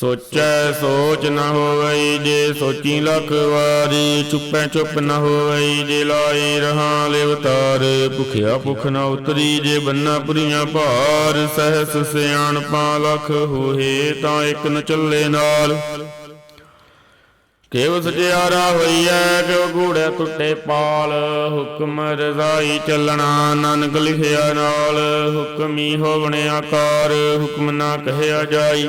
ਸੋਚੈ ਸੋਚ ਨ ਹੋਵਈ ਜੇ ਸੋਚੀ ਲੱਖ ਵਾਰੀ, ਚੁੱਪੈ ਚੁੱਪ ਨ ਹੋਵਈ ਜੇ ਲਾਈ ਰਹਾ ਲਿਵਤਾਰ ਭੁਖਿਆ ਭੁਖ ਨ ਉਤਰੀ ਜੇ ਬੰਨਾ ਪੁਰੀਆਂ ਭਾਰ, ਸਹਸ ਸਿਆਣਪਾ ਲਖ ਹੋਏ ਤਾਂ ਇੱਕ ਨ ਚੱਲੇ ਨਾਲ। ਕਿਵ ਸਜਿਆਰਾ ਹੋਈਐ ਕਿਉ ਗੂੜੈ ਟੁੱਟੇ ਪਾਲ, ਹੁਕਮ ਰਜ਼ਾਈ ਚੱਲਣਾ ਨਾਨਕ ਲਿਖਿਆ ਨਾਲ। ਹੁਕਮੀ ਹੋਵਣੇ ਆਕਾਰ ਹੁਕਮ ਨਾ ਕਹਿਆ ਜਾਈ।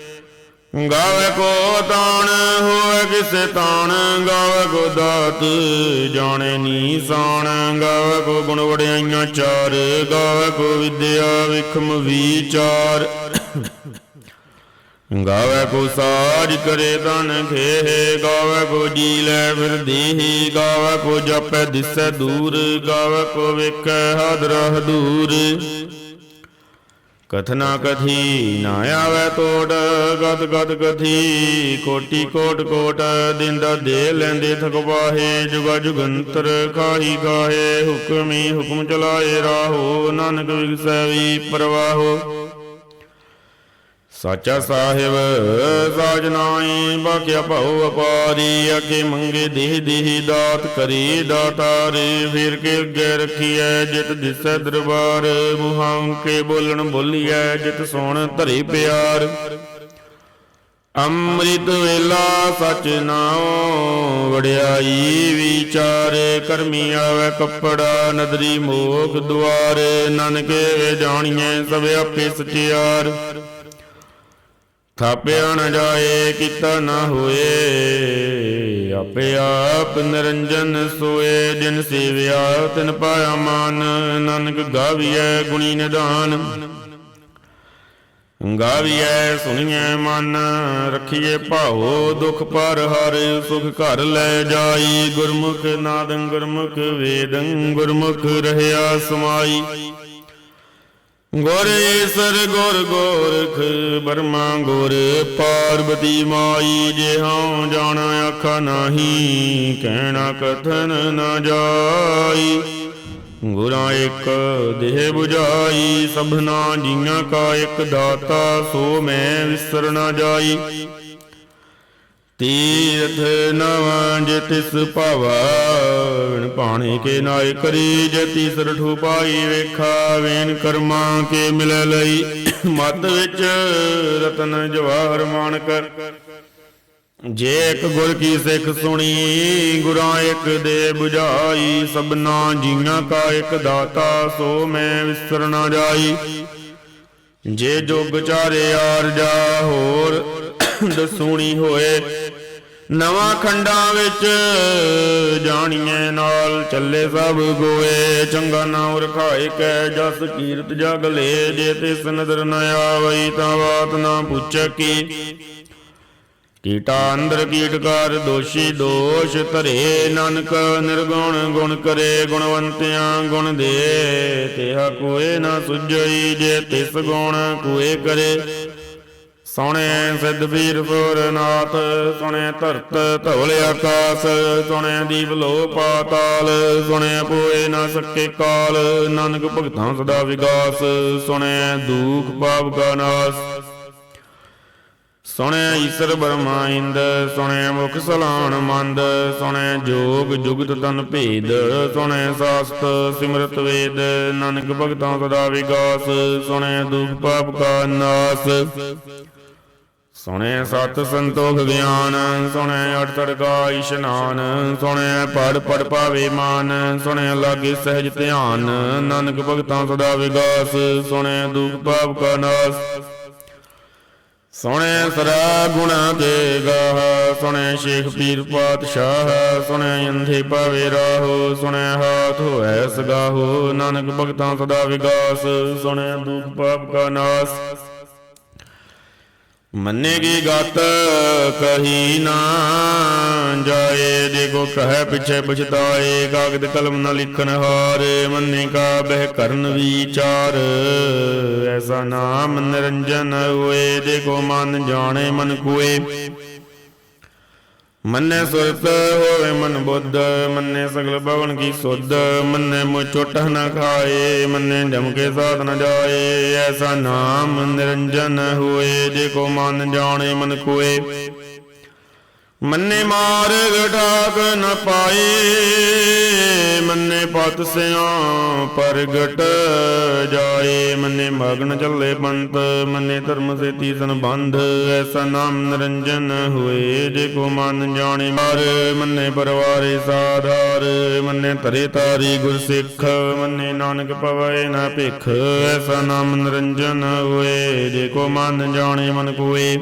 ਗਾਵੇ ਕੋ ਤਾਣ, ਹੋਵੇ ਕਿਸੇ ਤਾਣ, ਗਾਵੇ ਕੋ ਦਾਤ, ਜਾਣੇ ਨੀ ਸਾਣ। ਗਾਵੇ ਕੋ ਗੁਣ ਵਡਿਆਈਆਂ ਚਾਰ, ਗਾਵੇ ਕੋ ਵਿਦਿਆ ਵਿਖਮ ਵਿਚਾਰ। ਗਾਵੇ ਕੋ ਸਾਜ ਕਰੇ ਤਨ ਖੇ ਗਾਵੇ ਕੋ ਜੀ ਲੈ ਫਿਰ ਦੇਹੀ, ਗਾਵੇ ਕੋ ਜਪੈ ਦਿਸੈ ਦੂਰ, ਗਾਵੇ ਕੋ ਵੇਖੈ ਹਦਰ ਹਦੂਰ। ਕਥਨਾ ਕਥੀ ਨਾ ਆਵੇ ਤੋੜ, ਗਦ ਗਦ ਕਥੀ, ਕੋਟੀ ਕੋਟ ਕੋਟ ਦਿੰਦਾ ਦੇ ਲੈਂਦੇ ਥਕਵਾਹੇ ਜੁਗਾ ਜੁਗੰਤਰ ਖਾਹੀ ਗਾਹੇ ਹੁਕਮੀ ਹੁਕਮ ਚਲਾਏ ਰਾਹੋ, ਨਾਨਕ ਵਿਗਸੈ ਵੀ ਪ੍ਰਵਾਹੋ। ਸਾਚਾ ਸਾਹਿਬ, ਸਾਜ ਨਾਈ ਬਾਕਿਆ ਭਉ ਅਪਾਰੀ ਅਕੇ ਮੰਗੇ ਦੇਹ ਦੇਹ ਦਾਤ ਕਰੀ ਦਾਤਾਰੇ, ਫਿਰ ਕੇ ਅੱਗੇ ਰਖੀਐ ਜਿਤ ਦਿਸੈ ਦਰਬਾਰ ਮੁਹਾਂ ਕੇ ਬੋਲਣ ਬੋਲੀਐ ਜਿਤ ਸੋਣ ਧਰੇ ਪਿਆਰ। ਅੰਮ੍ਰਿਤ ਵੇਲਾ ਸਚ ਨਾਉ, ਵਡਿਆਈ ਵਿਚਾਰੇ, ਕਰਮੀ ਆਵੇ ਕੱਪੜਾ, ਨਦਰੀ ਮੋਖ ਦੁਆਰੇ, ਨਾਨਕੇ ਵੇ ਜਾਣੀਏ ਸਭ ਆਪੇ ਸਚਿਆਰ। ਥਾਪਿਆ ਨਾ ਜਾਏ, ਕੀਤਾ ਨਾ ਹੋਏ। ਆਪੇ ਆਪ ਨਿਰੰਜਨ ਸੋਏ, ਜਿਨ ਸੇਵਿਆ ਤਿਨ ਪਾਇਆ ਮਾਨ। ਨਾਨਕ ਗਾਵੀਐ ਗੁਣੀ ਨਿਦਾਨ। ਗਾਵੀਐ ਸੁਣੀਐ ਮਨ ਰਖੀਏ ਭਾਉ। ਦੁਖ ਪਰ ਹਰ, ਸੁਖ ਘਰ ਲੈ ਜਾਈ। ਗੁਰਮੁਖ ਨਾਦੰ ਗੁਰਮੁਖ ਵੇਦੰ, ਗੁਰਮੁਖ ਰਹਿਆ ਸਮਾਈ। ਗੁਰ ਈਸਰ ਗੁਰ ਗੋਰਖ, ਬਰਮਾ ਗੁਰ ਪਾਰਬਤੀ ਮਾਈ, ਜੇ ਹਉ ਜਾਣ ਆਖਾ ਨਾਹੀ, ਕਹਿਣਾ ਕਥਨ ਨਾ ਜਾਈ। ਗੁਰਾਂ ਇੱਕ ਦੇਹ 부ਝਾਈ ਸਭਨਾ ਜੀਆਂ ਕਾ ਇੱਕ ਦਾਤਾ, ਸੋ ਮੈਂ ਵਿਸਰ ਨਾ ਜਾਈ। ਤੀਰਥ ਨਵਾਂ ਜੇ ਤਿਸ ਭਾਵਾ ਵਿਣ ਪਾਣੀ ਕੇ ਨਾਇ ਕਰੀ ਜੇ ਤੀਸਰ ਠੂ ਪਾਈ ਵੇਖਾ, ਵੇਨ ਕਰਮਾ ਕੇ ਮਿਲੈ ਲਈ। ਮਤ ਵਿੱਚ ਰਤਨ ਜਵਾਹਰ ਮਾਨਕ ਜੇ ਇੱਕ ਗੁਰ ਕੀ ਸਿੱਖ ਸੁਣੀ, ਗੁਰਾਂ ਇੱਕ ਦੇ 부ਝਾਈ ਸਭਨਾ ਜੀਆਂ ਕਾ ਇੱਕ ਦਾਤਾ, ਸੋ ਮੈਂ ਵਿਸਰ ਨਾ ਜਾਈ। ਜੇ ਜੋਗ ਚਾਰੇ ਆਰਜਾ ਹੋਰ ਦਸੂਣੀ ਹੋਏ ਨਵਾਂ ਖੰਡਾਂ ਵਿੱਚ ਜਾਣੀਏ ਨਾਲ ਚੱਲੇ ਸਭ ਗੋਏ। ਚੰਗਾ ਨਾਮ ਰਖਾਏ ਕੈ ਜਸ ਕੀਰਤ ਜਗ ਲੈ। ਜੇ ਤਿਸ ਨਦਰ ਨ ਆਵਈ ਤਾਂ ਬਾਤ ਨਾ ਪੁੱਛ ਕੀ। ਕੀਟਾ ਅੰਦਰ ਕੀਟਕਾਰ ਦੋਸ਼ੀ ਦੋਸ਼ ਧਰੇ। ਨਾਨਕ ਨਿਰਗੁਣ ਗੁਣ ਕਰੇ, ਗੁਣਵੰਤਿਆਂ ਗੁਣ ਦੇ। ਤਿਹਾ ਕੋਏ ਨਾ ਸੁਝਈ, ਜੇ ਤਿਸ ਗੁਣ ਕੋਏ ਕਰੇ। ਸੋਹਣੇ ਸਿੱਧ ਵੀਰ ਫੁਰਨਾਥ ਸੋਹਣੇ ਧਰਤ ਧਵਲ ਆਕਾਸ ਸੋਹਣੇ ਦੀਪ ਲੋ ਪਾਤਾਲ ਸੋਹਣੇ ਪੋਏ ਨਾ ਸਕੇ ਕਾਲ, ਨਾਨਕ ਭਗਤਾਂ ਸਦਾ ਵਿਗਾਸ ਸੋਹਣੇ ਦੁਖ ਪਾਪ ਕਾ ਨਾਸ। ਸੁਣਿ ਈਸਰ ਬਰਮਾ ਇੰਦ, ਸੁਣਿ ਮੁਖ ਸਲਾਣ ਮੰਦ, ਸੁਣਿ ਜੋਗ ਜੁਗਤ ਤਨ ਭੇਦ, ਸੁਣਿ ਸਾਸਤ ਸਿਮਰਤ ਵੇਦ, ਨਾਨਕ ਭਗਤਾਂ ਸਦਾ ਵਿਗਾਸ, ਸੁਣਿ ਦੁਖ ਪਾਪ ਕਾ ਨਾਸ। ਸੁਣਿਆ ਸਤ ਸੰਤੋਖ ਗਿਆਨ ਸੁਣਿਆ ਅਠ ਤੜਕਾ ਇਸ਼ਨਾਨ ਸੁਣਿਆ ਪੜ ਪੜ ਪਾਵੇ ਮਾਨ ਸੁਣਿਆ ਲਾਗੇ ਸਹਿਜ ਧਿਆਨ, ਨਾਨਕ ਭਗਤਾਂ ਸਦਾ ਵਿਗਾਸ ਸੁਣਿਆ ਦੁਖ ਪਾਪ ਕਾ ਨਾਸ। ਸੁਣਿਆ ਸਰਾ ਗੁਣਾ ਦੇ ਗਾਹ ਸੁਣਿਆ ਸ਼ੇਖ ਪੀਰ ਪਾਤਸ਼ਾਹ ਸੁਣਿਆ ਅੰਧੇ ਪਾਵੇ ਰਾਹੋ, ਸੁਣੈ ਹਾਥ ਹੋਐ ਸਗਾਹੋ, ਨਾਨਕ ਭਗਤਾਂ ਸਦਾ ਵਿਗਾਸ ਸੁਣਿਆ ਦੁਖ ਪਾਪ ਕਾ ਨਾਸ। ਮੰਨੇ ਕੀ ਗਤ, ਕਹੀ ਨਾ ਜਾਏ ਦੇ ਦੇਖੋ ਕਹੈ ਪਿਛੇ ਪੁਛਤਾਏ, ਕਾਗਦ ਕਲਮ ਨਾ ਲਿਖਨ ਹਾਰ, ਮੰਨੇ ਕਾ ਬਹਿ ਕਰਨ ਵਿਚਾਰ। ਐਸਾ ਨਾਮ ਨਿਰੰਜਨ ਹੋਏ ਦੇ ਦੇਖੋ ਮਨ ਜਾਣੇ ਮਨ ਕੋਏ ਮੰਨੇ ਸੁਰਤ ਹੋਵੇ ਮਨ ਬੁੱਧ, ਮੰਨੇ ਸਗਲ ਭਵਨ ਕੀ ਸੁਧ, ਮੰਨੇ ਮੁ ਚੁੱਟ ਨਾ ਖਾਏ, ਮੰਨੇ ਜਮ ਕੇ ਸਾਧ ਨ ਜਾਏ, ਐਸਾ ਨਾਮ ਨਿਰੰਜਨ ਹੋਏ, ਜੇ ਕੋ ਮਨ ਜਾਣੇ ਮਨ ਕੋਏ। ਮੰਨੇ ਮਾਰਗ ਢਾਕ ਨ ਪਾਏ ਮੰਨੇ ਪਤ ਸਿਆਂ ਪ੍ਰਗਟ ਜਾਏ ਮੰਨੇ ਮਗਨ ਚੱਲੇ ਪੰਤ ਮੰਨੇ ਧਰਮ ਸੇਤੀ ਸੰਬੰਧ ਐਸਾ ਨਾਮ ਨਿਰੰਜਨ ਹੋਏ, ਜੇ ਕੋ ਮਨ ਜਾਣੇ ਮਾਰ, ਮੰਨੇ ਪਰਵਾਰੇ ਸਾਧਾਰ, ਮੰਨੇ ਤਰੇ ਤਾਰੀ ਗੁਰ ਸਿੱਖ, ਮੰਨੇ ਨਾਨਕ ਪਵੈ ਨਾ ਭਿਖ, ਐਸਾ ਨਾਮ ਨਿਰੰਜਨ ਹੋਏ, ਜੇ ਕੋ ਮਨ ਜਾਣੇ ਮਨ ਕੋਏ।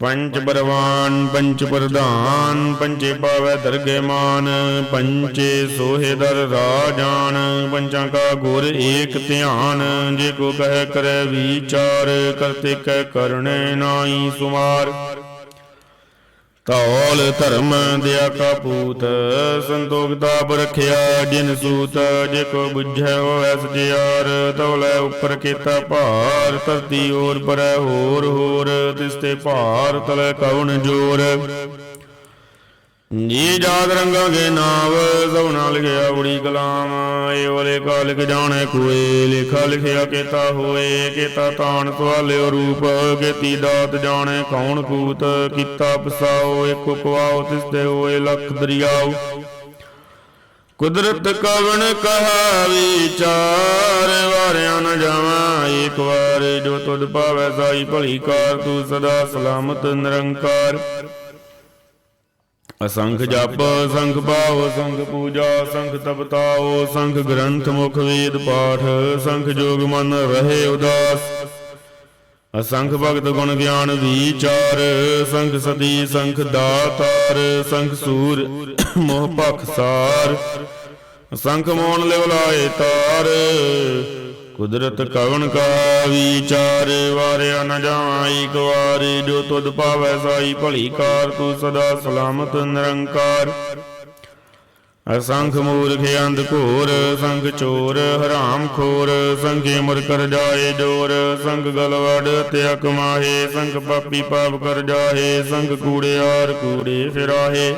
ਪੰਚ ਬਰਵਾਨ ਪੰਚ ਪ੍ਰਧਾਨ, ਪੰਚੇ ਪਾਵੈ ਦਰਗੇ ਮਾਨ, ਪੰਚੇ ਸੋਹੇਦਰ ਰਾਜਾਨ, ਪੰਚਾਂ ਕਾ ਗੁਰ ਏਕ ਧਿਆਨ, ਜੇ ਕੋ ਕਹਿ ਕਰੈ ਵਿਚਾਰ ਕਰਤੇ ਕਹਿ ਕਰਨੇ ਨਾਹੀ ਸੁਮਾਰ। ਤੌਲ ਧਰਮ ਦਿਆ ਕਾ ਸੰਤੋਖਤਾ ਸੰਤੋਖ ਜਿਨ ਸੂਤ, ਜੇ ਕੋ ਬੁਝੈ ਹੋਐ ਸਜਿਆਰ ਤੌਲੇ ਉੱਪਰ ਕੀਤਾ ਭਾਰ, ਧਰਤੀ ਔਰ ਪਰੈ ਹੋਰ ਹੋਰ, ਤਿਸ ਤੇ ਭਾਰ ਤਲੇ ਕਉਣ ਜੋਰ। ਜੀ ਜਾਦ ਰੰਗਾਂ ਕੇ ਨਾਵ ਸਭਨਾ ਲਿਖਿਆ ਬੜੀ ਕਲਾਮ। ਏ ਵਾਲੇ ਕਾ ਲਿਖ ਜਾਣੈ ਕੋਏ ਲਿਖਾ ਲਿਖਿਆ ਕੀਤਾ ਹੋਏ, ਕੀਤਾ ਤਾਣ ਸਵਾਲਿਓ ਰੂਪ, ਕੀਤੀ ਦਾਤ ਜਾਣੈ ਕੌਣ ਕੂਤ ਕੀਤਾ ਪਸਾਓ, ਇੱਕ ਕੁਆਓ ਤਿਸ ਤੇ ਹੋਏ ਲਖ ਦਰਿਆਓ ਕੁਦਰਤ ਕਵਣ ਕਹਾ ਵਿਚਾਰ ਵਾਰਿਆ ਨ ਜਾਵਾਂ ਏਕ ਵਾਰ ਜੋ ਤੁਧ ਪਾਵੈ ਸਾਈ ਭਲੀ ਕਾਰ, ਤੂੰ ਸਦਾ ਸਲਾਮਤ ਨਿਰੰਕਾਰ। ਅਸੰਖ ਜਪ ਸੰਖ ਭਾਵ ਸੰਖ ਪੂਜਾ ਸੰਖ ਤਪਤਾਓ ਸੰਖ ਗ੍ਰੰਥ ਮੁਖ ਵੇਦ ਪਾਠ ਸੰਖ ਜੋਗ ਮਨ ਰਹੇ ਉਦਾਸ। ਅਸੰਖ ਭਗਤ ਗੁਣ ਗਿਆਨ ਵਿਚਾਰ ਸੰਖ ਸਦੀ ਸੰਖ ਦਾਤਾਰ ਸੰਖ ਸੂਰ, ਮੋਹ ਭਖ ਸਾਰ। ਸੰਖ ਮੋਨ ਲਿਵ ਲਾਏ ਤਾਰ। ਕੁਦਰਤ ਕਵਨ ਕਾ ਵਿਚਾਰ ਵਾਰਿਆ ਨ ਜਾਵਾਂ ਏਕ ਜੋ ਤੁਧ ਪਾਵੈ ਸਾਈ, ਭਲੀ ਕਾਰ ਤੂੰ ਸਦਾ ਸਲਾਮਤ ਨਿਰੰਕਾਰ। ਅਸੰਖ ਮੂਰਖ ਅੰਧ ਘੋਰ, ਸੰਗ ਚੋਰ, ਹਰਾਮ ਖੋਰ, ਸੰਗੇ ਮੁਰ ਕਰ ਜਾਏ ਜੋਰ, ਸੰਗ ਗਲਵੜ ਤੇ ਅਕਮਾਹੇ ਸੰਗ ਪਾਪੀ ਪਾਪ ਕਰ ਜਾਹੇ, ਸੰਗ ਕੂੜੇ ਕੂੜਿਆਰ ਕੂੜੇ ਫਿਰਾਹੇ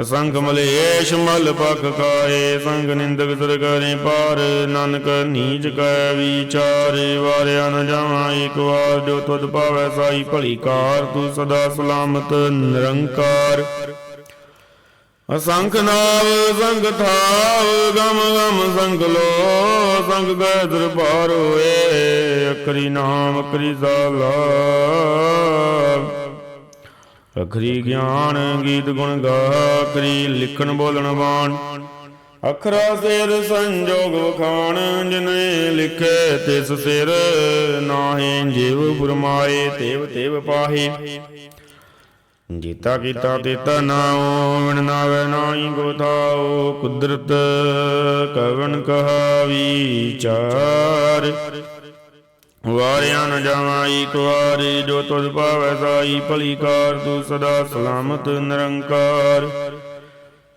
ਅਸੰਗ ਮਲੇਸ਼ ਮਲ ਪਖ ਕਾਏ, ਸੰਗ ਨਿੰਦਕ ਸਰਗਰੇ ਪਾਰ, ਨਾਨਕ ਨੀਚ ਕੈ ਵਿਚਾਰ, ਵਾਰਿਆ ਨ ਜਾਵਾਂ ਏਕ ਵਾਰ, ਜੋ ਤੁਧ ਪਾਵੈ ਸਾਈ ਭਲੀ ਕਾਰ, ਤੂੰ ਸਦਾ ਸਲਾਮਤ ਨਿਰੰਕਾਰ। ਅਸੰਖ ਨਾਵ, ਸੰਗ ਥਾਵ, ਗਮ ਗਮ ਸੰਗ ਲੋ, ਸੰਗ ਗੈ ਦਰਬਾਰ ਹੋਏ ਅਕਰੀ ਨਾਮ ਅਕਰੀ ਸਾਲਾ। ਅਖਰੀ ਗਿਆਨ ਗੀਤ ਗੁਣ ਗਾ ਕਰੀ ਲਿਖਣ ਬੋਲਣ ਬਾਣ। ਅਖਰਾ ਸਿਰ ਸੰਜੋਗ ਵਖਾਣ, ਜਿਨੇ ਲਿਖੇ ਤਿਸ ਸਿਰ, ਨਾਹੀ ਜੀਵ ਫਰਮਾਏ ਤੇਵ ਤੇਵ ਪਾਹੀ। ਜੀਤਾ ਕੀਤਾ ਤੇਤਾ ਨਾਉ ਵਿਣ ਨਾਵੇ ਨਾਹੀ ਗੋਤਾਉ ਕੁਦਰਤ ਕਵਨ ਕਹਾਵੀ ਵਿਚਾਰ ਵਾਰਿਆ ਨ ਜਾਵਾਂ ਏਕ ਜੋ ਤੁਧ ਪਾਵੈ ਸਾਈ ਭਲੀ ਕਾਰ ਤੂੰ ਸਦਾ ਸਲਾਮਤ ਨਿਰੰਕਾਰ।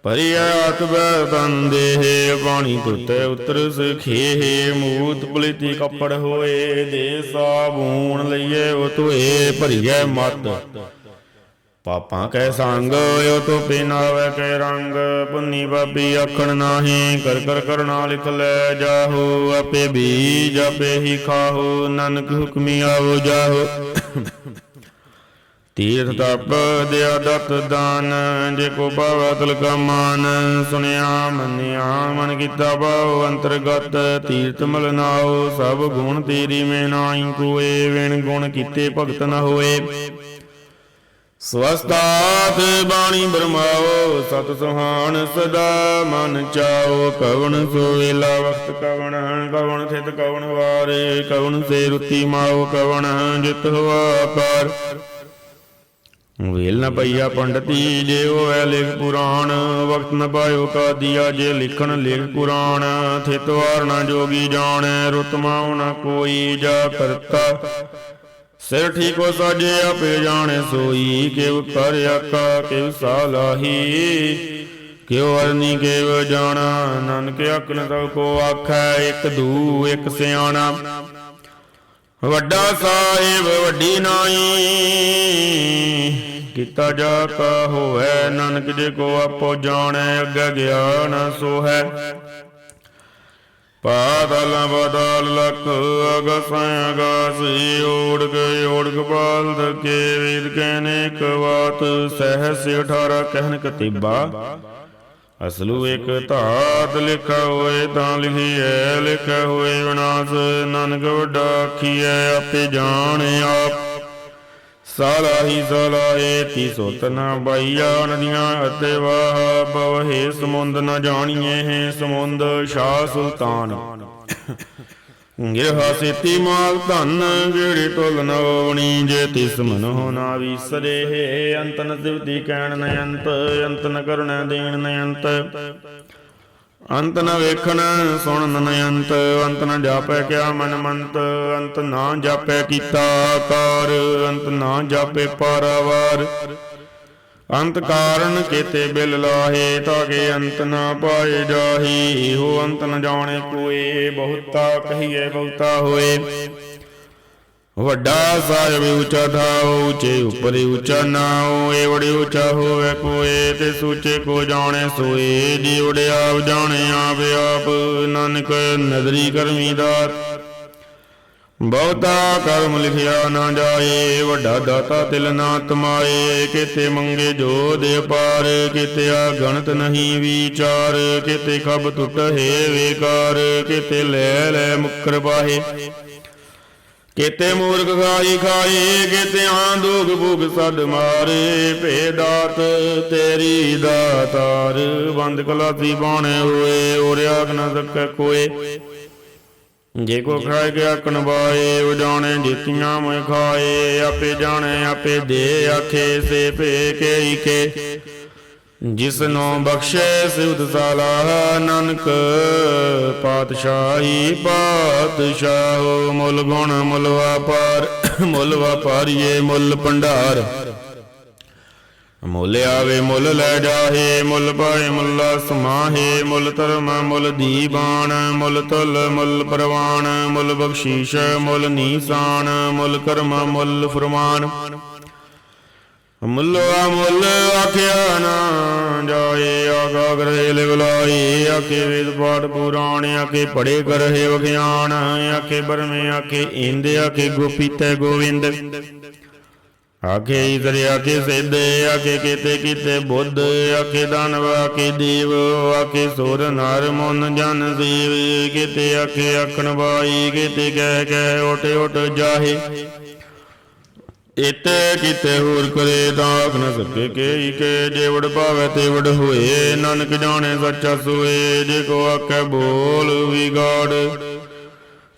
ਪਰਿਆ ਆਤਬੈ ਤਨ ਦੇਹ ਪਾਣੀ ਤੁਤੇ ਉਤਰ ਸਖੇਹ, ਮੂਤ ਪੁਲਿਤੀ ਕੱਪੜ ਹੋਏ, ਦੇ ਸਾਬੂਣ ਲਈਏ, ਉਹ ਧੋਏ, ਭਰੀਐ ਮਤ। ਪਾਪਾਂ ਕੈ ਸੰਗ ਓ ਤੋ ਪਿਨਾਵੇ ਕੈ ਰੰਗ। ਪੁੰਨੀ ਬਾਬੀ ਆਖਣ ਨਾਹੀ, ਕਰ ਕਰ ਕਰਨਾ ਲਿਖ ਲੈ ਜਾਹੋ। ਆਪੇ ਬੀਜ ਆਪੇ ਹੀ ਖਾਹੋ, ਨਾਨਕ ਹੁਕਮੀ ਆਵੋ ਜਾਹੋ। ਤੀਰਥ ਤਪ ਦਿਆ ਦਤ ਦਾਨ, ਜੇ ਕੋ ਪਾਵੈ ਤਿਲਕਾ ਮਾਨ। ਸੁਨਿਆ ਮੰਨਿਆ, ਮਨ ਕੀਤਾ ਭਾਉ, ਅੰਤਰਗਤ ਤੀਰਥ ਮਲ ਨਾਉ। ਸਭ ਗੁਣ ਤੇਰੀ ਮੈਂ ਨਾਹੀ ਕੋਏ, ਵਿਣ ਗੁਣ ਕੀਤੇ ਭਗਤ ਨ ਹੋਏ। ਸਵਸਤਾਤ ਬਾਣੀ ਬਰਮਾਓ, ਸਤ ਸੁਹਾਣ ਸਦਾ ਮਨ ਚਾਓ, ਕਵਣ ਸੋ ਵਕਤ ਕਵਣ ਕਵਣ ਥਿਤ ਕਵਣ ਵਾਰੇ, ਕਵਣ ਸੇ ਰੁਤੀ ਮਾਓ, ਕਵਣ ਜਿਤ ਹੋਆ ਕਰ ਵੇਲ ਨ ਪਈਆ ਪੰਡਤੀ, ਜੇ ਹੋਇ ਲਿਖ ਪੁਰਾਣ, ਵਕਤ ਨ ਪਾਇਓ ਕਾਦੀਆ, ਜੇ ਲਿਖਣ ਲਿਖ ਪੁਰਾਣ, ਥਿਤ ਵਾਰ ਨ ਜੋਗੀ ਜਾਣੈ, ਰੁਤ ਮਾਉ ਨ ਕੋਈ ਜਾ ਕਰਤਾ। ਸਿਰ ਠੀਕੋ ਸਾਜੇ ਆਪੇ ਜਾਣੇ ਸੋਈ। ਕਿਵ ਕਰ ਆਕਾ ਕਿਵ ਸਾਲਾਹੀ। ਕਿਉ ਅਰਨੀ, ਕਿਵ ਜਾਣਾ। ਨਾਨਕ ਅਕਨ ਤਉ ਕੋ ਆਖੈ, ਇੱਕ ਦੂ, ਇੱਕ ਸਿਆਣਾ। ਵੱਡਾ ਸਾਹਿਬ, ਵੱਡੀ ਨਾਈ। ਕੀਤਾ ਜਾ ਕਾ ਹੋਵੇ, ਨਾਨਕ ਜੇ ਕੋ ਆਪੋ ਜਾਣੈ, ਅੱਗੇ ਗਿਆਨ ਸੋ ਹੈ ਪਾਦਲ ਬਦਲ ਲਖ, ਅਗਸੈ ਅਗਾਸੀ ਓੜਕ ਓੜਕ ਪਾਲਦ ਕੇ ਵੇਦ ਕਹਿਨੇ ਕਵਾਤ ਸਹਸ 18 ਕਹਿਨ ਕਤੀਬਾ। ਅਸਲੂ ਇੱਕ ਧਾਤ ਲਿਖਾ ਹੋਏ, ਤਾਂ ਲਿਖੀਐ, ਲਿਖਾ ਹੋਏ ਵਿਨਾਸ਼ ਨਾਨਕ ਵੱਡਾ ਆਖੀਐ, ਆਪੇ ਜਾਣੇ ਆਪ। ਸਾਲਾਹੀ ਸਾਲਾਏ ਤੀ ਸੋਤਨਾ ਬਾਈਆ ਨਦੀਆਂ ਅਤੇ ਵਾਹ ਬਵਹੇ ਸਮੁੰਦ ਨਾ ਜਾਣੀਏ ਹੈ ਸਮੁੰਦ ਸ਼ਾਹ ਸੁਲਤਾਨ। ਗਿਰਹਾ ਸੇਤੀ ਮਾਲ ਧਨ, ਜਿਹੜੇ ਤੁਲ ਨਵਣੀ ਜੇ ਤਿਸ ਮਨ ਹੋ ਨਾ ਵਿਸਰੇ ਹੈ। ਅੰਤਨ ਦਿਵਤੀ ਕਹਿਣ ਨ ਅੰਤ ਅੰਤ ਕਰੁਣਾ ਦੇਣ ਨ ਅੰਤ। ਅੰਤ ਨ ਵੇਖਣ, ਸੁਣ ਨ ਅੰਤ ਅੰਤ ਨ ਜਾਪੈ ਕਿਆ ਮਨ ਮੰਤ, ਅੰਤ ਨਾ ਜਾਪੈ ਕੀਤਾ ਕਾਰ ਅੰਤ ਨਾ ਜਾਪੈ ਪਾਰਾਵਾਰ। ਅੰਤ ਕਾਰਨ ਕੀਤੇ ਬਿਲ ਲਾਹੇ ਤਾਕੇ ਅੰਤ ਨਾ ਪਾਏ ਜਾਹੀ, ਹੋ ਅੰਤ ਨ ਜਾਣੇ ਕੋਏ, ਬਹੁਤਾ ਕਹੀਏ ਬਹੁਤਾ ਹੋਏ। ਵੱਡਾ ਸਾਹਿਬ ਉੱਚਾ ਥਾਉ ਉੱਚੇ ਉੱਪਰ ਉੱਚਾ ਨਾਉ ਏ ਉੱਚਾ ਹੋਵੇ ਕੋਏ ਤੇ ਸੂਚੇ ਕੋ ਜਾਣੇ ਸੋਏ, ਜੀ ਉੜੇ ਆਪ ਜਾਣੇ ਆਪ ਆਪ, ਨਾਨਕ ਨਦਰੀ ਕਰਮੀ ਦਾਤ। ਬਹੁਤਾ ਕਰਮ ਲਿਖਿਆ ਨਾ ਜਾਏ, ਵੱਡਾ ਦਾਤਾ ਤਿਲ ਨਾ ਤਮਾਏ ਕਿਤੇ ਮੰਗੇ ਜੋ ਦੇ ਪਾਰ ਕਿਤੇ ਆ ਗਣਤ ਨਹੀਂ ਵਿਚਾਰ ਕਿਤੇ ਖਬ ਟੁੱਟ ਹੈ ਵੇਕਾਰ ਕਿਤੇ ਲੈ ਲੈ ਮੁਕਰ ਪਾਹੇ ਕਿਤੇ ਮੂਰਖ ਖਾਈ ਖਾਈ, ਕਿਤੇ ਆਂ ਦੁਖ ਭੁਖ ਸਦ ਮਾਰੇ ਭੇਦਾਤ ਤੇਰੀ ਦਾਤਾਰ ਬੰਦ ਕਲਾਤੀ ਬਾਣੇ ਹੋਏ ਓਰਿਆ ਨ ਸਕੈ ਕੋਏ ਜੇ ਕੋ ਖਾਇ ਗਿਆ ਕਨਵਾਏ ਉਜਾਣੇ ਜੀਤੀਆਂ ਮੈਂ ਖਾਏ। ਆਪੇ ਜਾਣੇ, ਆਪੇ ਦੇ ਆਖੇ, ਸੇ ਭੇ ਕੇ ਜਿਸਨੋ ਜਿਸ ਨੂੰ ਬਖਸ਼ੇ ਸਿਵਦ ਸਾਲਾ, ਨਾਨਕ ਪਾਤਸ਼ਾਹੀ ਪਾਤਸ਼ਾਹੋ, ਮੁੱਲ ਗੁਣ ਮੁੱਲ ਵਾਪਾਰ, ਮੁੱਲ ਵਾਪਾਰੀਏ ਮੁੱਲ ਭੰਡਾਰ। ਮੁੱਲ ਆਵੇ ਮੁੱਲ ਲੈ ਜਾਹੇ, ਮੁੱਲ ਪਾਏ ਮੁੱਲਾ ਸਮਾਹੇ, ਮੁੱਲ ਧਰਮ ਮੁੱਲ ਦੀਵਾਨ, ਮੁੱਲ ਤੁਲ ਮੁੱਲ ਪ੍ਰਵਾਨ, ਮੁੱਲ ਬਖਸ਼ੀਸ਼ ਮੁੱਲ ਨੀਸਾਨ, ਮੁੱਲ ਕਰਮ ਮੁੱਲ ਫਰਮਾਨ। ਮੁੱਲ ਮੁੱਲ ਆਖਿਆ ਨਾ ਜਾਏ ਆਗਾ ਗਰੇ ਲਿਵਲਾਈ ਆਕੇ ਵੇਦ ਪਾਠ ਪੁਰਾਣ ਆਕੇ ਪੜੇ ਕਰਹਿ ਵਿਗਿਆਨ ਆਕੇ ਬਰਮੇ ਆਕੇ ਇੰਦ ਆਕੇ ਗੋਪੀਤੇ ਗੋਵਿੰਦ। ਆਕੇ ਇਦਰ ਆਕੇ ਸਿੱਧ ਆਖੇ ਕੀਤੇ ਕੀਤੇ ਬੁੱਧ, ਆਖੇ ਦਾਨਵ ਆਕੇ ਦੇਵ, ਆਖੇ ਸੁਰ ਨਰ ਮਨ ਜਨ ਜੀਵ, ਕੀਤੇ ਆਖੇ ਆਖਣ ਬਾਈ, ਕੀਤੇ ਕਹਿ ਕਹਿ ਓਟ ਓਟ ਜਾਹੇ। ਇਤੇ ਕੀਤੇ ਹੋਰ ਕਰੇ ਦਾਖ ਨ ਸਕੇ ਕੇ ਕੇ, ਜੇ ਵਡ ਭਾਵੇ ਤੇ ਵਡ ਹੋਏ, ਨਾਨਕ ਜਾਣੇ ਸੱਚਾ ਸੋਏ, ਜੇ ਕੋ ਆਖੇ ਬੋਲ ਵਿਗਾੜ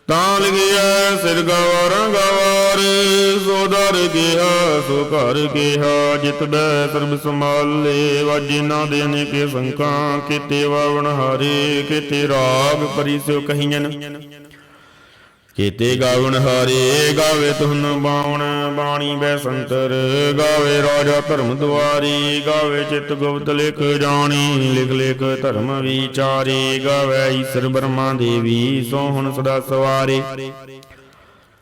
ਤਾਂ ਲਗਿਆ ਸਿਰ ਗਵਾਰ ਗਵਾਰ, ਸੋ ਦਰ ਗਿਆ, ਸੋ ਘਰ ਗਿਆ ਜਿਤ ਬੈ ਸਰਬ ਸੰਭਾਲੇ, ਵਾਜੇ ਨਾ ਦੇ ਅਨੇਕੇ ਸੰਕਾਂ ਕਿਤੇ ਵਾਵਣ ਹਾਰੇ, ਕਿਤੇ ਰਾਗ ਪਰੀ ਸਿਓ ਕਹੀਆਂ ਕੀਤੇ ਗਾਵਣ ਹਾਰੇ, ਗਾਵੇ ਤੁਨ ਬਾਵਣ ਬਾਣੀ ਬੈ ਸੰਤਰ, ਗਾਵੇ ਰਾਜਾ ਧਰਮ ਦੁਆਰੀ, ਗਾਵੇ ਚਿਤ ਗੁਪਤ ਲਿਖ ਜਾਣੀ, ਲਿਖ ਲਿਖ ਧਰਮ ਵਿਚਾਰੀ, ਗਾਵੇ ਈਸ਼ਰ ਬ੍ਰਹਮਾ ਦੇਵੀ ਸੋਹਣ ਸਦਾ ਸਵਾਰੇ।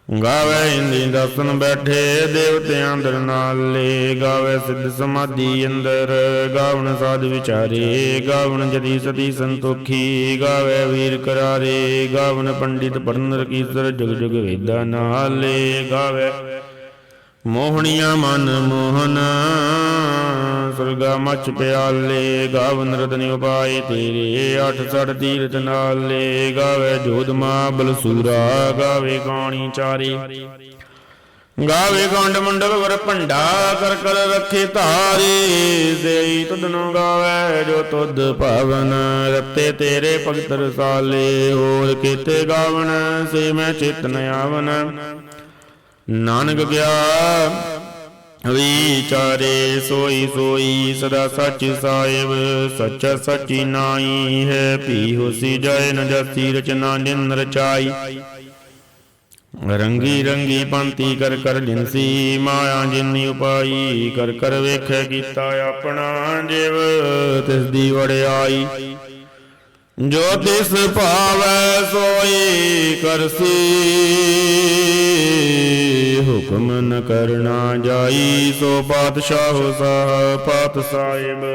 ਗਾਵੇ ਇੰਦੀ ਦਰਸ਼ਨ ਬੈਠੇ ਦੇਵਤਿਆਂ ਅੰਦਰ ਨਾਲੇ ਗਾਵੇ ਸਿੱਧ ਸਮਾਧੀ ਅੰਦਰ, ਗਾਵਣ ਸਾਧ ਵਿਚਾਰੇ। ਗਾਵਣ ਜਦੀ ਸਤੀ ਸੰਤੋਖੀ, ਗਾਵੇ ਵੀਰ ਕਰਾਰੇ। ਗਾਵਣ ਪੰਡਿਤ ਪੜਨ ਰਕੀਸਰ, ਜੁਗ ਜਗ ਵੇਦਾ ਨਾਲੇ ਗਾਵੇ ਮੋਹਣੀਆਂ ਮਨ ਮੋਹਨ, ਸੁਰਗਾ ਮਚ ਪਿਆਲੇ ਗਾਵਨ ਰਤਨ ਉਪਾਏ ਤੇਰੇ, ਅਠ ਸੜ ਤੀਰਤ ਨਾਲੇ, ਗਾਵੇ ਜੋਧਮਾ ਬਲਸੂਰਾ, ਗਾਵੇ ਕਾਣੀ ਚਾਰੇ। ਗਾਵੇ ਗੰਡ ਮੰਡਲ ਵਰ ਭੰਡਾ, ਕਰ ਕਰ ਰੱਖੇ ਧਾਰੇ, ਦੇਈ ਤੁਧਨੋ ਗਾਵੇ ਜੋ ਤੁਧ ਭਵਨ ਰਤੇ ਤੇਰੇ ਭਗਤ ਰਸਾਲੇ, ਹੋਰ ਕੀਤੇ ਗਾਵਨ, ਸੇ ਮੈਂ ਚਿਤਨ ਆਵਨ। ਨਾਨਕ ਗਿਆ, ਵਿਚਾਰੇ ਸੋਈ ਸੋਈ ਸਦਾ ਸੱਚ ਸਾਹਿਬ, ਸੱਚਾ ਸੱਚੀ ਨਾਈ ਹੈ ਪੀ ਹੋਸੀ ਜਾਏ ਨ ਜਾਤੀ ਰਚਨਾ ਨਿਨ ਰਚਾਈ। ਰੰਗੀ ਰੰਗੀ ਪੰਤੀ ਕਰ ਕਰ ਜਿਨਸੀ ਮਾਇਆ ਜਿਨੀ ਉਪਾਈ, ਕਰ ਕਰ ਵੇਖੈ ਕੀਤਾ ਆਪਣਾ ਜਿਵ, ਤਿਸ ਦੀ ਵੜਾਈ ਜੋ ਤਿਸ ਭਾਵੈ ਸੋਈ ਕਰਸੀ, ਹੁਕਮ ਨ ਕਰਨਾ ਜਾਈ, ਸੋ ਪਾਤਸ਼ਾਹ ਸਾਹ ਪਾਤ ਸਾਹਿਬ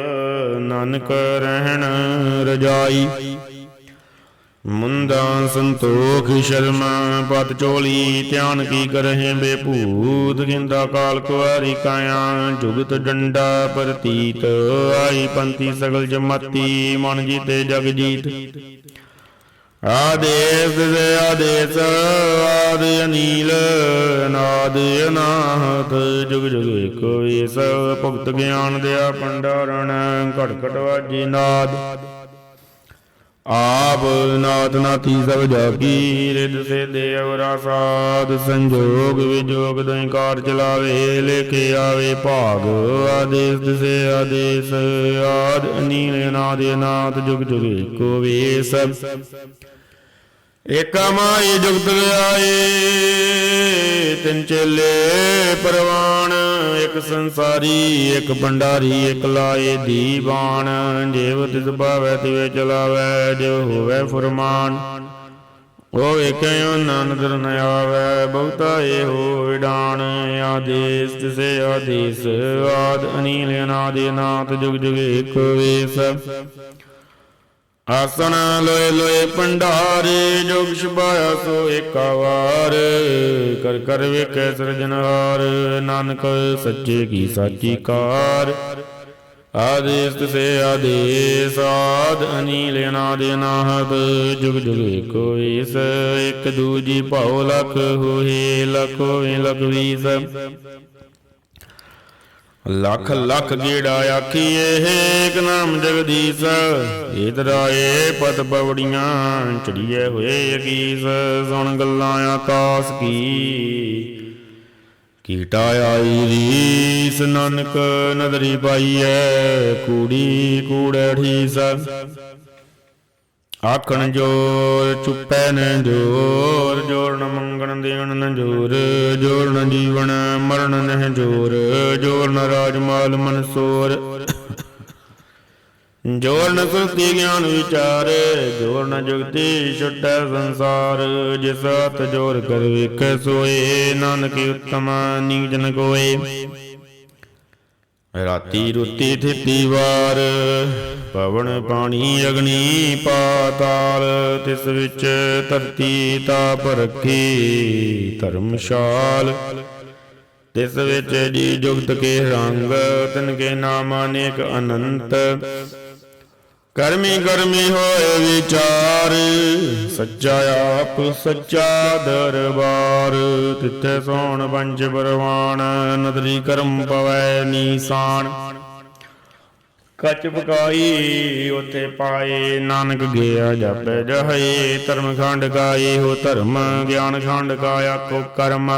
ਨਾਨਕ ਰਹਿਣ ਰਜਾਈ। ਮੁੰਦਾ ਸੰਤੋਖ ਸ਼ਰਮਾ ਪਤ ਚੋਲੀ ਧਿਆਨ ਕੀ ਕਰਹਿ ਬੇਭੂਤ ਗਿੰਦਾ ਕਾਲ ਕੁਵਾਰੀ ਕਾਇਆ, ਜੁਗਤ ਡੰਡਾ ਪ੍ਰਤੀਤ, ਆਈ ਪੰਤੀ ਸਗਲ ਜਮਾਤੀ, ਮਨ ਜੀਤੇ ਜਗ ਜੀਤ। ਆਦੇਸ ਦੇ ਆਦੇਸ, ਆਦ ਅਨੀਲ ਨਾਦ ਅਨਾਹਤ ਜੁਗ ਜੁਗ ਏਕੋ ਏਸ, ਭਗਤ ਗਿਆਨ ਦਿਆ ਭੰਡਾਰਣ ਘਟ ਘਟ ਵਾਜੀ ਨਾਦ। ਆਪ ਨਾਤ ਨਾਤੀ ਸਭ ਜਾਗੀ ਰਿਦ ਸੇ ਦੇ ਅਵਰਾ ਸੰਜੋਗ ਵਿਜੋਗ ਦਈ ਕਾਰ ਚਲਾਵੇ, ਲੇਖੇ ਆਵੇ ਭਾਗ। ਆਦੇਸ ਦਿਸੇ ਆਦੇਸ, ਆਦ ਅਨੀਲ ਅਨਾਦ ਅਨਾਥ ਜੁਗ ਜੁਗ ਏਕੋ ਵੇਸ। ਏਕਾ ਮਾਈ ਜੁਗਤ ਆਏ ਤਿੰਨ ਚੇਲੇ ਪਰਵਾਨ, ਇੱਕ ਸੰਸਾਰੀ, ਇੱਕ ਭੰਡਾਰੀ, ਇੱਕ ਲਾਏ ਦੀਵਾਨ। ਜਿਵ ਤਿਸ ਭਾਵੈ, ਤਿਵੇ ਚਲਾਵੈ ਜਿਵ ਹੋਵੈ ਫਰਮਾਨ। ਉਹ ਵੇਖਿਓ ਨਾਨਕ ਨ ਆਵੈ, ਬਹੁਤਾ ਇਹੋ ਵਿਡਾਨ। ਆਦੇਸ ਤਿਸੇ ਆਦੇਸ, ਆਦ ਅਨੀਲ ਅਨਾਦ ਨਾਥ ਜੁਗ ਜੁਗ ਏਕ ਵੇਸ। ਆਸਣ ਲੋਏ ਲੋਏ ਭੰਡਾਰੇ, ਜੋਗ ਸ਼ਬਾਇਆ ਸੋ ਏਕਾ ਕਰ ਕਰ ਵੇਖੈ ਸਿਰਜਨਹਾਰ ਨਾਨਕ ਸੱਚੇ ਕੀ ਸਾਚੀ ਕਾਰ। ਆਦੇਸ ਸੇ ਆਦੇਸ, ਆਦ ਅਨੀਲ ਅਨਾਦ ਅਨਾਹਤ ਜੁਗ ਜੁਗ ਏਕੋ ਈਸ ਇਕ ਦੂਜੀ ਭਾਉ ਲਖ ਹੋਏ, ਲਖੋ ਹੋਏ, ਲਖ ਵੀਸ ਲੱਖ ਲੱਖ ਗੇੜਾ ਆਖੀਏ ਏਕ ਨਾਮ ਜਗਦੀਸ਼ ਏਤਰਾਏ ਪਤ ਬਵੜੀਆਂ, ਚੜੀਏ ਹੋਏ ਅਕੀਸ ਸੁਣ ਗੱਲਾਂ ਆਕਾਸ ਕੀ। ਕੀਟਾ ਆਈ ਰੀਸ, ਨਾਨਕ ਨਦਰੀ ਪਾਈਐ, ਕੂੜੀ ਕੂੜੈ ਠੀਸ ਆਖਣ ਜੋਰ, ਚੁੱਪੈ ਨ ਜੋਰ ਜੋਰ ਮੰਗਣ ਦੇਣ ਨ ਜੋਰ ਜੋਰ ਜੀਵਨ ਮਰਨ ਨਹਿ ਜੋਰ ਜੋਰ ਰਾਜ ਮਾਲ ਮਨਸੂਰ ਜੋਰ ਸੁਰਤੀ ਗਿਆਨ ਵਿਚਾਰ, ਜੋਰ ਨ ਜੁਗਤੀ ਛੁਟੈ ਸੰਸਾਰ, ਜਿਸ ਹੱਥ ਜੋਰ ਕਰ ਵੇਖੈ ਸੋਏ, ਨਾਨਕ ਉਤਮ ਨੀਚ ਕੋਏ। ਰਾਤੀ ਰੁੱਤੀ ਥਿਤੀ ਵਾਰ ਪਵਨ ਪਾਣੀ ਅਗਨੀ ਪਾਤਾਲ, ਤਿਸ ਵਿੱਚ ਧਰਤੀ ਤਾਪ ਰੱਖੀ ਧਰਮਸ਼ਾਲ। ਤਿਸ ਵਿੱਚ ਜੀ ਜੁਗਤ ਕੇ ਰੰਗ, ਤਨ ਕੇ ਨਾਮ ਅਨੇਕ ਅਨੰਤ। ਕਰਮੀ ਕਰਮੀ ਹੋਏ ਵਿਚਾਰ, ਸੱਚਾ ਆਪ ਸੱਚਾ ਦਰਬਾਰ। ਤਿੱਥੇ ਸੋਣ ਪੰਜ ਪਰਵਾਨ ਨਦਰੀ ਕਰਮ ਪਵੈ ਨੀਸਾਨ। ਕਚ ਪਕਾਈ, ਉਥੇ ਪਾਏ ਨਾਨਕ ਗਿਆ ਜਪੈ ਜਹੇ, ਧਰਮ ਖੰਡ ਕਾਏ ਹੋ ਧਰਮ, ਗਿਆਨ ਖੰਡ ਕਾਇਆ ਆਖੋ ਕਰਮ।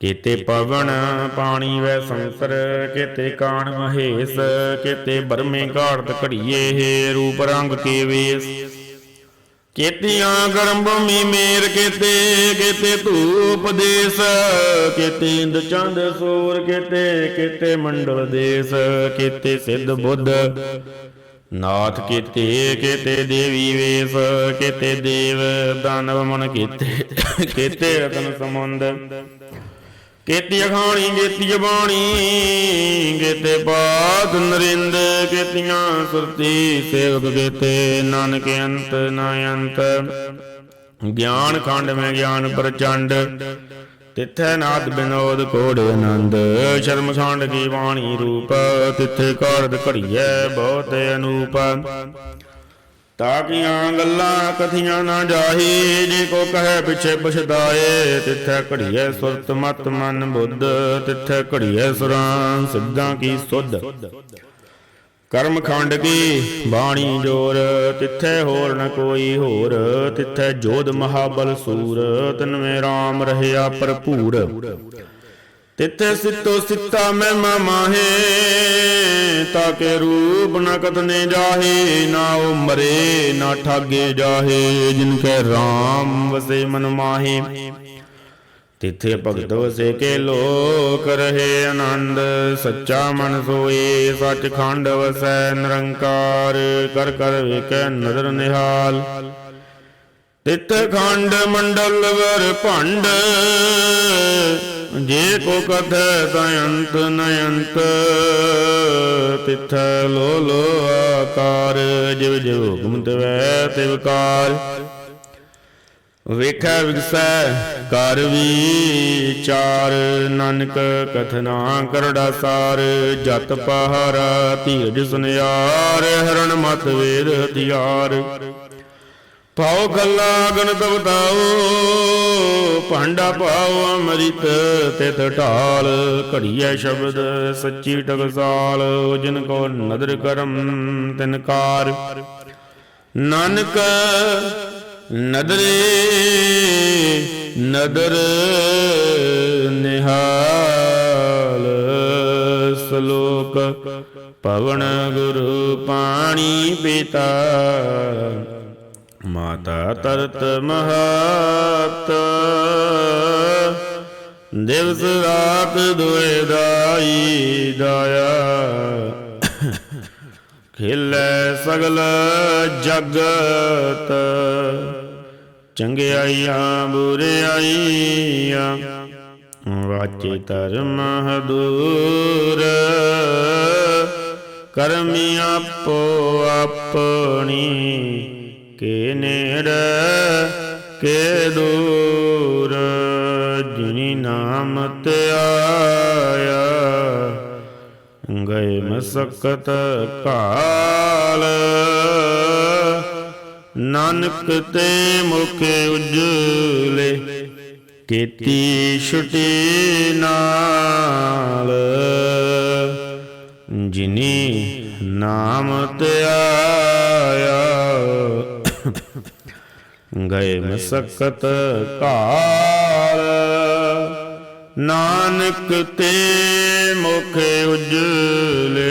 ਕੀਤੇ ਪਵਨ ਪਾਣੀ ਵੈ ਸੰਸਰ, ਕੀਤੇ ਕਾਣ ਮਹੇਸ਼, ਕੀਤੇ ਬਰਮੇ ਘਾੜਤ ਘੜੀਏ ਹੈ ਰੂਪ ਰੰਗ ਕੇ ਵੇਸ। ਕੀਤੀਆਂ ਕਰਮ ਭੂਮੀ ਮੇਰ ਕੀਤੇ ਕੀਤੇ ਧੂਪ ਦੇਸ। ਕੀਤੇ ਇੰਦ ਚੰਦ ਸੂਰ ਕੀਤੇ ਕੀਤੇ ਮੰਡਲ ਦੇਸ। ਕੀਤੇ ਸਿੱਧ ਬੁੱਧ, ਨਾਥ ਕੀਤੇ ਕੀਤੇ ਦੇਵੀ ਵੇਸ। ਕੀਤੇ ਦੇਵ ਦਾਨਵ ਮਨ ਕੀਤੇ ਕੀਤੇ ਰਤਨ ਸਮੁੰਦ ਕੀਤੀ ਅਖਾਣੀ ਕੀਤੀ ਬਾਣੀ ਕੀਤੇ ਬਾਦ ਨਰਿੰਦ। ਕੀਤੀਆਂ ਸੁਰਤੀ ਸੇਵਕ ਕੀਤੇ, ਨਾਨਕ ਅੰਤ ਨਾ ਅੰਤ ਗਿਆਨ ਖੰਡ ਮੈਂ ਗਿਆਨ ਪ੍ਰਚੰਡ, ਤਿੱਥੈ ਨਾਦ ਬਿਨੋਦ ਕੋੜ ਆਨੰਦ। ਸ਼ਰਮ ਖੰਡ ਕੀ ਬਾਣੀ ਰੂਪ, ਤਿੱਥੇ ਕਾਰਦ ਘੜੀਐ ਬਹੁਤ ਅਨੂਪ। ਤਾਕੀਆਂ ਗੱਲਾਂ ਕਥੀਆਂ ਨਾ ਜਾਹੀ, ਜੇ ਕੋ ਕਹੈ ਪਿਛੇ ਪਛਤਾਏ, ਤਿੱਥੈ ਘੜੀਐ ਸੁਰਤ ਮਤ ਮਨ ਬੁੱਧ, ਤਿੱਥੈ ਘੜੀਐ ਸੁਰਾਂ ਸਿੱਧਾਂ ਕੀ ਸੁਧ। ਕਰਮ ਖੰਡ ਕੀ? ਬਾਣੀ ਜੋਰ, ਤਿੱਥੈ ਹੋਰ ਨ ਕੋਈ ਹੋਰ। ਤਿੱਥੈ ਜੋਧ ਮਹਾਬਲ ਸੂਰ, ਤਨਵੇਂ RAM ਰਹਿਆ ਭਰਪੂਰ। ਤਿੱਥੇ ਸਿੱਤੋ ਸਿੱਤਾ ਮਹਿਮਾ ਮਾਹੇ ਤਾਕੇ ਰੂਪ ਨ ਕਤਨੇ ਜਾਹੇ, ਨਾ ਉਹ ਮਰੇ, ਨਾ ਠਾਗੇ ਜਾਹੇ, ਜਿਨ ਕੈ RAM ਵਸੇ ਮਨ ਮਾਹੇ। ਤਿੱਥੇ ਭਗਤ ਵਸੇ ਕੇ ਲੋਕ ਰਹੇ ਆਨੰਦ ਸੱਚਾ ਮਨ ਸੋਏ ਸੱਚ ਖੰਡ ਵਸੈ ਨਿਰੰਕਾਰ ਕਰ ਕਰ ਵੇਖੈ ਨਦਰ ਨਿਹਾਲ। ਤਿਤ ਖੰਡ ਮੰਡਲ ਵਰ ਭੰਡ ਜੇ ਕੋ ਕਥੈ ਤਾਂ ਅੰਤ ਨ ਅੰਤ ਤਿਥ ਲੋ ਲੋ ਆਕਾਰ ਜਿਵ ਜਿਵ ਹੁਕਮ ਤਵੈ ਤੇ ਵਿਕਾਰ ਵੇਖੈ ਵਿਗਸੈ ਕਰ ਵਿਚਾਰ ਨਾਨਕ ਕਥਨਾ ਕਰੜਾ ਸਾਰ, ਜਤ ਪਹਾਰਾ ਧੀਰਜ ਸੁਨਿਆਰ, ਹਰਣ ਮਤ ਵੇਦ ਹਥਿਆਰ ਪਾਉ ਗੱਲਾ ਗਨਤ ਬਤਾਓ ਭਾਂਡਾ ਪਾਉ ਅੰਮ੍ਰਿਤ ਤਿਤ ਢਾਲ, ਘੜੀਐ ਸ਼ਬਦ ਸੱਚੀ ਟਕਸਾਲ ਜਿਨ ਕੋ ਨਦਰ ਕਰਮ ਤਿਨਕਾਰ। ਨਾਨਕ ਨਦਰੇ, ਨਦਰ ਨਿਹਾਲ ਸ਼ਲੋਕ ਪਵਨ ਗੁਰੂ ਪਾਣੀ ਪਿਤਾ, ਮਾਤਾ ਤਰਤ ਮਹਤ। ਦਿਵਸ ਰਾਤ ਦੁਇ ਦਾਈ ਦਾਇਆ। ਖੇਲੇ ਸਗਲ ਜਗਤ। ਚੰਗਿਆਈਆਂ ਬੁਰਿਆਈਆਂ ਵਾਚੇ ਧਰਮ ਹਦੂਰ। ਕਰਮੀ ਆਪੋ ਆਪਣੀ, ਕੇ ਨੇੜ, ਕੇ ਦੂਰ। ਜਿਨੀ ਨਾਮ ਤੇ ਆਇਆ, ਗਏ ਮਸਕਤ ਕਾਲ। ਨਾਨਕ ਤੇ ਮੁਖ ਉਜਲੇ, ਕੀਤੀ ਛੁਟੀ ਨਾਲ। ਜਿਨੀ ਨਾਮ ਤੇ ਗਏ ਮਸਕਤ ਕਾਲ ਨਾਨਕ ਤੇ ਮੁਖ ਉਜਲੇ